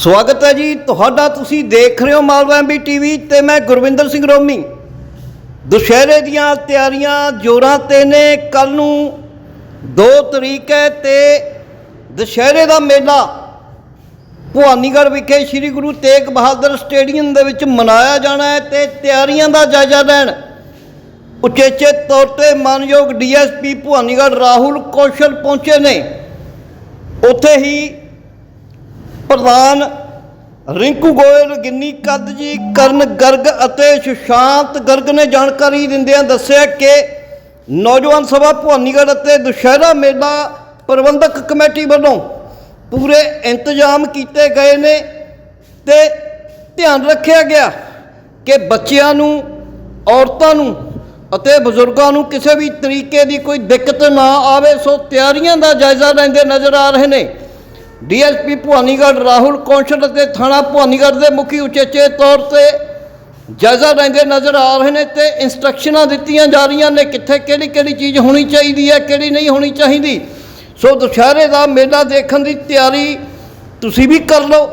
ਸਵਾਗਤ ਹੈ ਜੀ। ਤੁਹਾਡਾ ਤੁਸੀਂ ਦੇਖ ਰਹੇ ਹੋ ਮਾਲਵਾ ਐਮਬੀ ਟੀਵੀ ਤੇ ਮੈਂ ਗੁਰਵਿੰਦਰ ਸਿੰਘ ਰੋਮੀ। ਦੁਸ਼ਹਿਰੇ ਦੀਆਂ ਤਿਆਰੀਆਂ ਜੋਰਾਂ ਤੇ ਨੇ। ਕੱਲ ਨੂੰ 2 ਤਰੀਕ ਹੈ ਤੇ ਦੁਸ਼ਹਿਰੇ ਦਾ ਮੇਲਾ ਭਵਾਨੀਗੜ੍ਹ ਵਿਖੇ ਸ੍ਰੀ ਗੁਰੂ ਤੇਗ ਬਹਾਦਰ ਸਟੇਡੀਅਮ ਦੇ ਵਿੱਚ ਮਨਾਇਆ ਜਾਣਾ ਹੈ ਤੇ ਤਿਆਰੀਆਂ ਦਾ ਜਾਇਜ਼ਾ ਲੈਣ ਉਚੇਚੇ ਤੌਰ ਤੇ ਮਾਨਯੋਗ ਡੀਐਸਪੀ ਭਵਾਨੀਗੜ੍ਹ ਰਾਹੁਲ ਕੌਸ਼ਲ ਪਹੁੰਚੇ ਨੇ। ਉੱਥੇ ਹੀ ਪ੍ਰਧਾਨ ਰਿੰਕੂ ਗੋਇਲ ਗਿੰਨੀ ਕੱਦ ਜੀ, ਕਰਨ ਗਰਗ ਅਤੇ ਸੁਸ਼ਾਂਤ ਗਰਗ ਨੇ ਜਾਣਕਾਰੀ ਦਿੰਦਿਆਂ ਦੱਸਿਆ ਕਿ ਨੌਜਵਾਨ ਸਭਾ ਭਵਾਨੀਗੜ੍ਹ ਅਤੇ ਦੁਸ਼ਹਿਰਾ ਮੇਲਾ ਪ੍ਰਬੰਧਕ ਕਮੇਟੀ ਵੱਲੋਂ ਪੂਰੇ ਇੰਤਜ਼ਾਮ ਕੀਤੇ ਗਏ ਨੇ ਤੇ ਧਿਆਨ ਰੱਖਿਆ ਗਿਆ ਕਿ ਬੱਚਿਆਂ ਨੂੰ, ਔਰਤਾਂ ਨੂੰ ਅਤੇ ਬਜ਼ੁਰਗਾਂ ਨੂੰ ਕਿਸੇ ਵੀ ਤਰੀਕੇ ਦੀ ਕੋਈ ਦਿੱਕਤ ਨਾ ਆਵੇ, ਸੋ ਤਿਆਰੀਆਂ ਦਾ ਜਾਇਜ਼ਾ ਲੈਂਦੇ ਨਜ਼ਰ ਆ ਰਹੇ ਨੇ। ਡੀਐਸਪੀ ਭਵਾਨੀਗੜ੍ਹ ਰਾਹੁਲ ਕੌਂਸਲ ਅਤੇ ਥਾਣਾ ਭਵਾਨੀਗੜ੍ਹ ਦੇ ਮੁਖੀ ਉਚੇਚੇ ਤੌਰ ਤੇ ਜਾਇਜ਼ਾ ਲੈਂਦੇ ਨਜ਼ਰ ਆ ਰਹੇ ਨੇ ਤੇ ਇਨਸਟਰਕਸ਼ਨਾਂ ਦਿੱਤੀਆਂ ਜਾ ਰਹੀਆਂ ਨੇ ਕਿੱਥੇ ਕਿਹੜੀ ਕਿਹੜੀ ਚੀਜ਼ ਹੋਣੀ ਚਾਹੀਦੀ ਹੈ, ਕਿਹੜੀ ਨਹੀਂ ਹੋਣੀ ਚਾਹੀਦੀ। ਸੋ ਦੁਸ਼ਹਿਰੇ ਦਾ ਮੇਲਾ ਦੇਖਣ ਦੀ ਤਿਆਰੀ ਤੁਸੀਂ ਵੀ ਕਰ ਲਓ।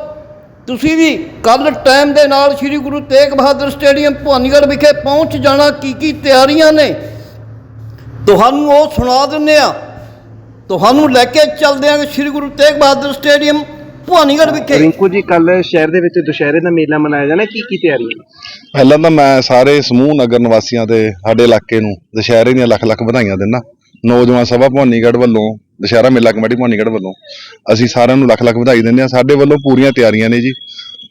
ਤੁਸੀਂ ਵੀ ਕੱਲ ਟਾਈਮ ਦੇ ਨਾਲ ਸ੍ਰੀ ਗੁਰੂ ਤੇਗ ਬਹਾਦਰ ਸਟੇਡੀਅਮ ਭਵਾਨੀਗੜ੍ਹ ਵਿਖੇ ਪਹੁੰਚ ਜਾਣਾ ਕੀ ਕੀ ਤਿਆਰੀਆਂ ਨੇ। ਤੁਹਾਨੂੰ ਉਹ ਸੁਣਾ ਦਿੰਦੇ ਆ ਤੁਹਾਨੂੰ ਲੈ ਕੇ ਚੱਲਦੇ ਹਾਂ ਸ੍ਰੀ ਗੁਰੂ ਤੇਗ ਬਹਾਦਰ ਸਟੇਡੀਅਮ ਭਵਾਨੀਗੜ੍ਹ ਵਿਖੇ। ਰਿੰਕੂ ਜੀ ਕੱਲ ਸ਼ਹਿਰ ਦੇ ਵਿੱਚ ਦੁਸ਼ਹਿਰੇ ਦਾ ਮੇਲਾ ਮਨਾਇਆ ਜਾਣਾ ਕੀ ਕੀ ਤਿਆਰੀ ਹੈ ਪਹਿਲਾਂ ਤਾਂ ਮੈਂ ਸਾਰੇ ਸਮੂਹ ਨਗਰ ਨਿਵਾਸੀਆਂ ਤੇ ਸਾਡੇ ਇਲਾਕੇ ਨੂੰ ਦੁਸ਼ਹਿਰੇ ਦੀਆਂ ਲੱਖ ਲੱਖ ਵਧਾਈਆਂ ਦਿੰਦਾ। ਨੌਜਵਾਨ ਸਭਾ ਭਵਾਨੀਗੜ੍ਹ ਵੱਲੋਂ ਦੁਸ਼ਹਿਰਾ ਮੇਲਾ ਕਮੇਟੀ ਭਵਾਨੀਗੜ੍ਹ ਵੱਲੋਂ ਅਸੀਂ ਸਾਰਿਆਂ ਨੂੰ ਲੱਖ ਲੱਖ ਵਧਾਈ ਦਿੰਦੇ ਹਾਂ। ਸਾਡੇ ਵੱਲੋਂ ਪੂਰੀਆਂ ਤਿਆਰੀਆਂ ਨੇ ਜੀ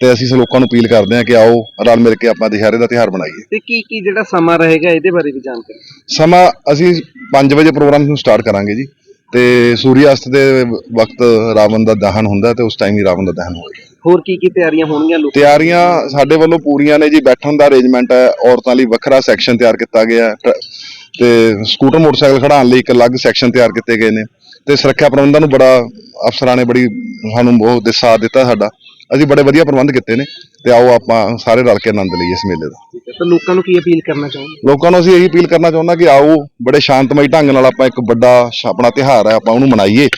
ਤੇ ਅਸੀਂ ਲੋਕਾਂ ਨੂੰ ਅਪੀਲ ਕਰਦੇ ਹਾਂ ਕਿ ਆਓ ਰਲ ਮਿਲ ਕੇ ਆਪਾਂ ਦੁਸ਼ਹਿਰੇ ਦਾ ਤਿਉਹਾਰ ਬਣਾਈਏ ਤੇ ਕੀ ਕੀ ਜਿਹੜਾ ਸਮਾਂ ਰਹੇਗਾ ਇਹਦੇ ਬਾਰੇ ਵੀ ਜਾਣਕਾਰੀ ਸਮਾਂ ਅਸੀਂ 5 ਵਜੇ ਪ੍ਰੋਗਰਾਮ ਨੂੰ ਸਟਾਰਟ ਕਰਾਂਗੇ ਜੀ। ਤੇ ਸੂਰਿਆਸਤ ਦੇ ਵਕਤ ਰਾਵਣ ਦਾ ਦਹਨ ਹੁੰਦਾ ਤੇ ਉਸ ਟਾਈਮ ਹੀ ਰਾਵਣ ਦਾ ਦਹਨ ਹੋਏਗਾ। ਹੋਰ ਕੀ ਕੀ ਤਿਆਰੀਆਂ ਹੋਣਗੀਆਂ ਲੋਕ ਤਿਆਰੀਆਂ ਸਾਡੇ ਵੱਲੋਂ ਪੂਰੀਆਂ ਨੇ ਜੀ। ਬੈਠਣ ਦਾ ਅਰੇਂਜਮੈਂਟ ਹੈ। ਔਰਤਾਂ ਲਈ ਵੱਖਰਾ ਸੈਕਸ਼ਨ ਤਿਆਰ ਕੀਤਾ ਗਿਆ ਹੈ। ਤੇ ਸਕੂਟਰ ਮੋਟਰਸਾਈਕਲ ਖੜਾਉਣ ਲਈ ਇੱਕ ਅਲੱਗ ਸੈਕਸ਼ਨ ਤਿਆਰ ਕੀਤੇ ਗਏ ਨੇ। ਤੇ ਸੁਰੱਖਿਆ ਪ੍ਰਬੰਧਾਂ ਨੂੰ ਬੜਾ ਅਫਸਰਾਂ ਨੇ ਬੜੀ ਸਾਨੂੰ ਬਹੁਤ ਸਾਥ ਦਿੱਤਾ ਸਾਡਾ। ਅਸੀਂ ਬੜੇ ਵਧੀਆ ਪ੍ਰਬੰਧ ਕੀਤੇ ਨੇ ਤੇ ਆਓ ਆਪਾਂ ਸਾਰੇ ਰਲ ਕੇ ਆਨੰਦ ਲਈਏ ਇਸ ਮੇਲੇ ਦਾ। ਤਾਂ ਲੋਕਾਂ ਨੂੰ ਕੀ ਅਪੀਲ ਕਰਨਾ ਚਾਹੁੰਦੇ ਲੋਕਾਂ ਨੂੰ ਅਸੀਂ ਇਹੀ ਅਪੀਲ ਕਰਨਾ ਚਾਹੁੰਦਾ ਕਿ ਆਓ ਬੜੇ ਸ਼ਾਂਤਮਈ ਢੰਗ ਨਾਲ ਆਪਾਂ ਇੱਕ ਵੱਡਾ ਆਪਣਾ ਤਿਉਹਾਰ ਹੈ ਆਪਾਂ ਉਹਨੂੰ ਮਨਾਈਏ।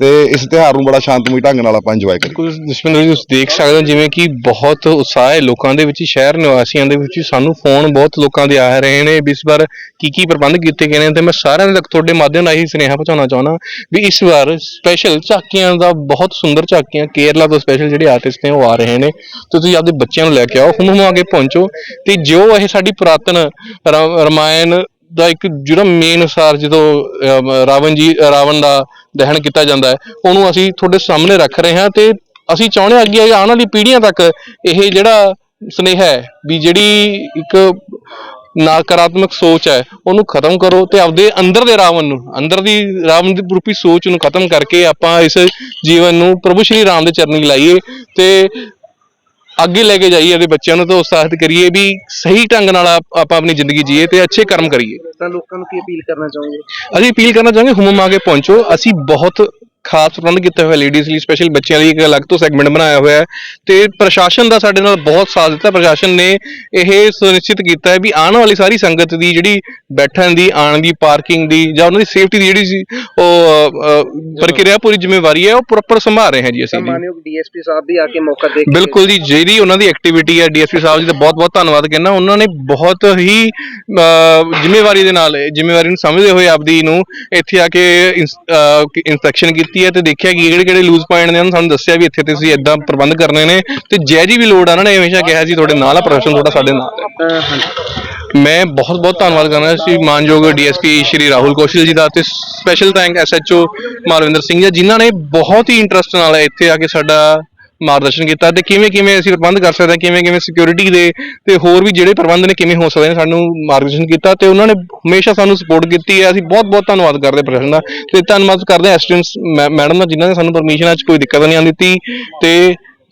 ਤੇ ਇਸ ਤਿਉਹਾਰ ਨੂੰ ਬੜਾ ਸ਼ਾਂਤਮਈ ਢੰਗ ਨਾਲ ਆਪਾਂ ਇੰਜੋਏ ਕਰੀਏ। ਕੁਝ ਦੁਸ਼ਮਣ ਜੀ ਤੁਸੀਂ ਦੇਖ ਸਕਦੇ ਹੋ, ਜਿਵੇਂ ਕਿ ਬਹੁਤ ਉਤਸ਼ਾਹ ਹੈ ਲੋਕਾਂ ਦੇ ਵਿੱਚ, ਸ਼ਹਿਰ ਨਿਵਾਸੀਆਂ ਦੇ ਵਿੱਚ ਸਾਨੂੰ ਫੋਨ ਬਹੁਤ ਲੋਕਾਂ ਦੇ ਆ ਰਹੇ ਨੇ ਵੀ ਇਸ ਵਾਰ ਕੀ ਕੀ ਪ੍ਰਬੰਧ ਕੀਤੇ ਗਏ ਨੇ ਤੇ ਮੈਂ ਸਾਰਿਆਂ ਤੱਕ ਤੁਹਾਡੇ ਮਾਧਿਅਮ ਰਾਹੀਂ ਸੁਨੇਹਾ ਪਹੁੰਚਾਉਣਾ ਚਾਹੁੰਦਾ ਵੀ ਇਸ ਵਾਰ ਸਪੈਸ਼ਲ ਝਾਕੀਆਂ ਦਾ ਬਹੁਤ ਸੁੰਦਰ ਝਾਕੀਆਂ, ਕੇਰਲਾ ਤੋਂ ਸਪੈਸ਼ਲ ਜਿਹੜੇ ਆਰਟਿਸਟ ਨੇ ਉਹ ਆ ਰਹੇ ਨੇ। ਤੇ ਤੁਸੀਂ ਆਪਦੇ ਬੱਚਿਆਂ ਨੂੰ ਲੈ ਕੇ ਆਓ, ਹੁਣ ਹੁਮ ਆ ਕੇ ਪਹੁੰਚੋ। ਤੇ ਜੋ ਇਹ ਸਾਡੀ ਪੁਰਾਤਨ ਰਮਾਇਣ ਦਾ ਇੱਕ ਜਿਹੜਾ ਮੇਨ ਅਨੁਸਾਰ ਜਦੋਂ ਰਾਵਣ ਜੀ ਰਾਵਣ ਦਾ ਦਹਨ ਕੀਤਾ ਜਾਂਦਾ ਹੈ, ਉਹਨੂੰ ਅਸੀਂ ਤੁਹਾਡੇ ਸਾਹਮਣੇ ਰੱਖ ਰਹੇ ਹਾਂ ਤੇ ਅਸੀਂ ਚਾਹੁੰਦੇ ਹਾਂ ਅੱਗੇ ਆਉਣ ਵਾਲੀ ਪੀੜ੍ਹੀਆਂ ਤੱਕ ਇਹ ਜਿਹੜਾ ਸੁਨੇਹਾ ਹੈ ਵੀ ਜਿਹੜੀ ਇੱਕ ਨਕਾਰਾਤਮਕ ਸੋਚ ਹੈ, ਉਹਨੂੰ ਖਤਮ ਕਰੋ ਤੇ ਆਪਦੇ ਅੰਦਰ ਦੇ ਰਾਵਣ ਨੂੰ, ਅੰਦਰ ਦੀ ਰਾਵਣ ਦੀ ਰੂਪੀ ਸੋਚ ਨੂੰ ਖਤਮ ਕਰਕੇ ਆਪਾਂ ਇਸ ਜੀਵਨ ਨੂੰ ਪ੍ਰਭੂ ਸ਼੍ਰੀ ਰਾਮ ਦੇ ਚਰਨੀ ਲਾਈਏ ਤੇ ਅੱਗੇ ਲੈ ਕੇ ਜਾਈਏ ਆਪਣੇ ਬੱਚਿਆਂ ਨੂੰ ਤਾਂ ਉਤਸ਼ਾਹਿਤ ਕਰੀਏ ਵੀ ਸਹੀ ਢੰਗ ਨਾਲ ਆਪ- ਆਪਾਂ ਆਪਣੀ ਜ਼ਿੰਦਗੀ ਜੀਏ ਤੇ ਅੱਛੇ ਕਰਮ ਕਰੀਏ। ਤਾਂ ਲੋਕਾਂ ਨੂੰ ਕੀ ਅਪੀਲ ਕਰਨਾ ਚਾਹੁੰਦੇ ਅਸੀਂ ਅਪੀਲ ਕਰਨਾ ਚਾਹਾਂਗੇ ਹੁਮਮ ਆ ਕੇ ਪਹੁੰਚੋ। ਅਸੀਂ ਬਹੁਤ ਖਾਸ ਪ੍ਰਬੰਧ ਕੀਤੇ ਹੋਏ ਲੇਡੀਜ਼ ਲਈ ਸਪੈਸ਼ਲ ਬੱਚਿਆਂ ਲਈ ਇੱਕ ਅਲੱਗ ਤੋਂ ਸੈਗਮੈਂਟ ਬਣਾਇਆ ਹੋਇਆ ਹੈ। ਤੇ ਪ੍ਰਸ਼ਾਸਨ ਦਾ ਸਾਡੇ ਨਾਲ ਬਹੁਤ ਸਾਥ ਦਿੱਤਾ। ਪ੍ਰਸ਼ਾਸਨ ਨੇ ਇਹ ਸੁਨਿਸ਼ਚਿਤ ਕੀਤਾ ਹੈ ਵੀ ਆਉਣ ਵਾਲੀ ਸਾਰੀ ਸੰਗਤ ਦੀ ਜਿਹੜੀ ਬੈਠਣ ਦੀ ਆਉਣ ਦੀ ਪਾਰਕਿੰਗ ਦੀ ਜਾਂ ਉਹਨਾਂ ਦੀ ਸੇਫਟੀ ਦੀ ਜਿਹੜੀ ਸੀ ਉਹ ਅ, ਅ, ਪ੍ਰਕਿਰਿਆ ਪੂਰੀ ਜ਼ਿੰਮੇਵਾਰੀ ਹੈ ਉਹ ਪ੍ਰੋਪਰ ਸੰਭਾਲ ਰਹੇ ਹਾਂ ਜੀ ਅਸੀਂ ਜੀ। ਮਾਨਯੋਗ ਡੀਐਸਪੀ ਸਾਹਿਬ ਵੀ ਆ ਕੇ ਮੌਕਾ ਦੇ ਕੇ ਬਿਲਕੁਲ ਜੀ ਜਿਹੜੀ ਉਹਨਾਂ ਦੀ ਐਕਟੀਵਿਟੀ ਹੈ ਡੀਐਸਪੀ ਸਾਹਿਬ ਜੀ ਦਾ ਬਹੁਤ ਬਹੁਤ ਧੰਨਵਾਦ ਕਹਿੰਦਾ। ਉਹਨਾਂ ਨੇ ਬਹੁਤ ਹੀ ਅਹ, ਜ਼ਿੰਮੇਵਾਰੀ ਦੇ ਨਾਲ ਇਹ ਜ਼ਿੰਮੇਵਾਰੀ ਨੂੰ ਸਮਝਦੇ ਹੋਏ ਆਪਦੀ ਨੂੰ ਇੱਥੇ ਆ ਕੇ ਇਨਸਪੈਕਸ਼ਨ ਕੀਤੀ। ਹੈ ਤੇ ਦੇਖਿਆ ਕਿ ਕਿਹੜੇ ਕਿਹੜੇ ਲੂਜ਼ ਪੁਆਇੰਟ ਨੇ ਉਹਨਾਂ ਸਾਨੂੰ ਦੱਸਿਆ ਵੀ ਇੱਥੇ ਤੇ ਤੁਸੀਂ ਇਦਾਂ ਪ੍ਰਬੰਧ ਕਰਨੇ ਨੇ ਤੇ ਜੈ ਜੀ ਵੀ ਲੋੜ ਆ ਉਹਨਾਂ ਨੇ ਹਮੇਸ਼ਾ ਕਿਹਾ ਸੀ ਤੁਹਾਡੇ ਨਾਲ ਆ ਪ੍ਰਸ਼ਾਸਨ ਤੁਹਾਡਾ ਸਾਡੇ ਨਾਲ ਹੈ ਮੈਂ ਬਹੁਤ ਬਹੁਤ ਧੰਨਵਾਦ ਕਰਨਾ ਸੀ ਮਾਨਯੋਗ ਡੀਐਸਪੀ ਸ਼੍ਰੀ ਰਾਹੁਲ ਕੌਸ਼ਲ ਜੀ ਦਾ ਤੇ special thank SHO Malwinder Singh ji ਜਿਨ੍ਹਾਂ ਨੇ ਬਹੁਤ ਹੀ ਇੰਟਰਸਟ ਨਾਲ ਇੱਥੇ ਆ ਕੇ ਸਾਡਾ ਮਾਰਗਦਰਸ਼ਨ ਕੀਤਾ ਤੇ ਕਿਵੇਂ ਕਿਵੇਂ ਅਸੀਂ ਪ੍ਰਬੰਧ ਕਰ ਸਕਦੇ ਹਾਂ, ਕਿਵੇਂ ਕਿਵੇਂ ਸਿਕਿਉਰਿਟੀ ਦੇ ਤੇ ਹੋਰ ਵੀ ਜਿਹੜੇ ਪ੍ਰਬੰਧ ਨੇ ਕਿਵੇਂ ਹੋ ਸਕਦੇ ਨੇ ਸਾਨੂੰ ਮਾਰਗਦਰਸ਼ਨ ਕੀਤਾ ਤੇ ਉਹਨਾਂ ਨੇ ਹਮੇਸ਼ਾ ਸਾਨੂੰ ਸਪੋਰਟ ਕੀਤੀ ਹੈ। ਅਸੀਂ ਬਹੁਤ ਬਹੁਤ ਧੰਨਵਾਦ ਕਰਦੇ ਹਾਂ ਪ੍ਰਸ਼ਾਸਨ ਦਾ ਤੇ ਧੰਨਵਾਦ ਕਰਦੇ ਹਾਂ ਐਸਟੈਂਸ ਮੈਡਮ ਦਾ ਜਿਨ੍ਹਾਂ ਨੇ ਸਾਨੂੰ ਪਰਮਿਸ਼ਨ 'ਚ ਕੋਈ ਦਿੱਕਤ ਨਹੀਂ ਆਉਣ ਦਿੱਤੀ ਤੇ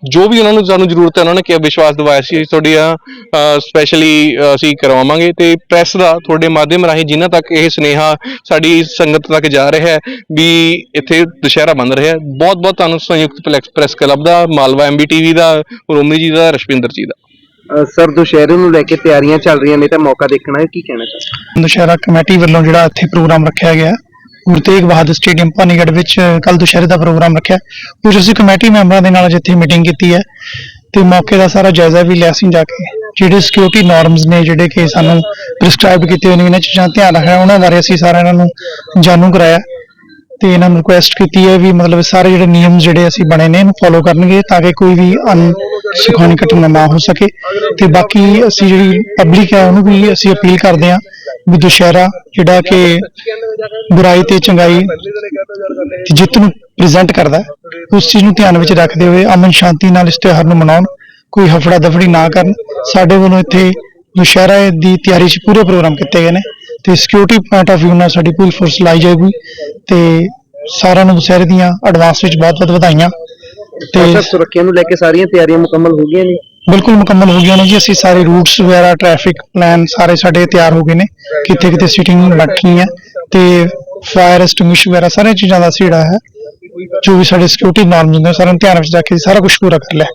ਜੋ ਵੀ ਉਹਨਾਂ ਨੂੰ ਸਾਨੂੰ ਜ਼ਰੂਰਤ ਹੈ ਉਹਨਾਂ ਨੇ ਕਿਹਾ ਵਿਸ਼ਵਾਸ ਦਿਵਾਇਆ ਸੀ ਤੁਹਾਡੀਆਂ ਸਪੈਸ਼ਲੀ ਅਸੀਂ ਕਰਵਾਵਾਂਗੇ ਤੇ ਪ੍ਰੈਸ ਦਾ ਤੁਹਾਡੇ ਮਾਧਿਅਮ ਰਾਹੀਂ ਜਿਨ੍ਹਾਂ ਤੱਕ ਇਹ ਸੁਨੇਹਾ ਸਾਡੀ ਸੰਗਤ ਤੱਕ ਜਾ ਰਿਹਾ ਹੈ ਵੀ ਇੱਥੇ ਦੁਸ਼ਹਿਰਾ ਬੰਦ ਰਿਹਾ ਹੈ। ਬਹੁਤ ਬਹੁਤ ਤੁਹਾਨੂੰ ਸੰਯੁਕਤ ਪਲੈਕਸ ਪ੍ਰੈਸ ਕਲੱਬ ਦਾ ਮਾਲਵਾ ਐਮਬੀ ਟੀਵੀ ਦਾ ਰੋਮੀ ਜੀ ਦਾ ਰਸ਼ਪਿੰਦਰ ਜੀ ਦਾ ਸਰ ਦੁਸ਼ਹਿਰੇ ਨੂੰ ਲੈ ਕੇ ਤਿਆਰੀਆਂ ਚੱਲ ਰਹੀਆਂ ਨੇ ਤਾਂ ਮੌਕਾ ਦੇਖਣਾ ਹੈ ਕੀ ਕਹਿਣਾ ਚਾਹੁੰਦੇ ਦੁਸ਼ਹਿਰਾ ਕਮੇਟੀ ਵੱਲੋਂ ਜਿਹੜਾ ਇੱਥੇ ਪ੍ਰੋਗਰਾਮ ਰੱਖਿਆ ਗਿਆ ਗੁਰੂ ਤੇਗ ਬਹਾਦਰ ਸਟੇਡੀਅਮ ਪਾਨੀਗੜ੍ਹ ਵਿੱਚ ਕੱਲ ਦੁਸ਼ਹਿਰੇ ਦਾ ਪ੍ਰੋਗਰਾਮ ਰੱਖਿਆ। ਕੁਝ ਅਸੀਂ ਕਮੇਟੀ ਮੈਂਬਰਾਂ ਦੇ ਨਾਲ ਜਿੱਥੇ ਮੀਟਿੰਗ ਕੀਤੀ ਹੈ ਤੇ ਮੌਕੇ ਦਾ ਸਾਰਾ ਜਾਇਜ਼ਾ ਵੀ ਲਿਆ ਸੀ ਜਾ ਕੇ। ਜਿਹੜੇ ਸਿਕਿਉਰਿਟੀ ਨਾਰਮਸ ਨੇ, ਜਿਹੜੇ ਕਿ ਸਾਨੂੰ ਪ੍ਰਿਸਕ੍ਰਾਈਬ ਕੀਤੇ ਹੋਏ ਨੇ, ਇਹਨਾਂ ਚੀਜ਼ਾਂ ਦਾ ਧਿਆਨ ਰੱਖਣਾ, ਉਹਨਾਂ ਬਾਰੇ ਅਸੀਂ ਸਾਰਾ ਇਹਨਾਂ ਨੂੰ ਜਾਣੂ ਕਰਾਇਆ। ਤੇ ਇਹਨਾਂ ਨੂੰ ਰਿਕੁਐਸਟ ਕੀਤੀ ਹੈ ਵੀ ਮਤਲਬ ਸਾਰੇ ਜਿਹੜੇ ਨਿਯਮ ਜਿਹੜੇ ਅਸੀਂ ਬਣੇ ਨੇ, ਇਹਨੂੰ ਫੋਲੋ ਕਰਨਗੇ ਤਾਂ ਕਿ ਕੋਈ ਵੀ ਅਨਸੁਖਾਵੀ ਘਟਨਾ ਨਾ ਹੋ ਸਕੇ। ਤੇ ਬਾਕੀ ਅਸੀਂ ਜਿਹੜੀ ਪਬਲਿਕ ਹੈ, ਉਹਨੂੰ ਵੀ ਅਸੀਂ ਅਪੀਲ ਕਰਦੇ ਹਾਂ। ਵੀ ਦੁਸ਼ਹਿਰਾ ਜਿਹੜਾ ਕਿ ਬੁਰਾਈ ਤੇ ਚੰਗਾਈ ਦੀ ਜਿੱਤ ਨੂੰ ਪ੍ਰੈਜ਼ੈਂਟ ਕਰਦਾ ਉਸ ਚੀਜ਼ ਨੂੰ ਧਿਆਨ ਵਿੱਚ ਰੱਖਦੇ ਹੋਏ ਅਮਨ ਸ਼ਾਂਤੀ ਨਾਲ ਇਸ ਤਿਉਹਾਰ ਨੂੰ ਮਨਾਉਣ ਕੋਈ ਹਫੜਾ ਦਫੜੀ ਨਾ ਕਰਨ। ਸਾਡੇ ਵੱਲੋਂ ਇੱਥੇ ਦੁਸ਼ਹਿਰਾ ਦੀ ਤਿਆਰੀ 'ਚ ਪੂਰੇ ਪ੍ਰੋਗਰਾਮ ਕੀਤੇ ਗਏ ਨੇ ਤੇ ਸਿਕਿਉਰਿਟੀ ਪੁਆਇੰਟ ਆਫ ਵਿਊ ਨਾਲ ਸਾਡੀ ਪੂਰੀ ਫੋਰਸ ਲਾਈ ਜਾਏਗੀ ਤੇ ਸਾਰਿਆਂ ਨੂੰ ਦੁਸ਼ਹਿਰੇ ਦੀਆਂ ਐਡਵਾਂਸ ਵਿੱਚ ਬਹੁਤ ਬਹੁਤ ਵਧਾਈਆਂ ਤੇ ਸੁਰੱਖਿਆ ਨੂੰ ਲੈ ਕੇ ਸਾਰੀਆਂ ਤਿਆਰੀਆਂ ਮੁਕੰਮਲ ਹੋ ਗਈਆਂ ਨੇ। ਬਿਲਕੁਲ ਮੁਕੰਮਲ ਹੋ ਗਈਆਂ ਨੇ ਜੀ। ਅਸੀਂ ਸਾਰੇ ਰੂਟਸ ਵਗੈਰਾ ਟ੍ਰੈਫਿਕ ਪਲਾਨ ਸਾਰੇ ਸਾਡੇ ਤਿਆਰ ਹੋ ਗਏ ਨੇ। ਕਿੱਥੇ ਕਿੱਥੇ ਸੀਟਿੰਗ ਰੱਖਣੀ ਹੈ ਤੇ ਫਾਇਰ ਐਸਟਿੰਗੁਇਸ਼ ਵਗੈਰਾ ਸਾਰੀਆਂ ਚੀਜ਼ਾਂ ਦਾ ਅਸੀਂ ਜਿਹੜਾ ਹੈ। ਜੋ ਵੀ ਸਾਡੇ ਸਿਕਿਉਰਿਟੀ ਨਾਰਮਸ ਨੇ ਸਾਰਿਆਂ ਨੂੰ ਧਿਆਨ ਵਿੱਚ ਰੱਖ ਕੇ ਸਾਰਾ ਕੁਝ ਪੂਰਾ ਕਰ ਲਿਆ।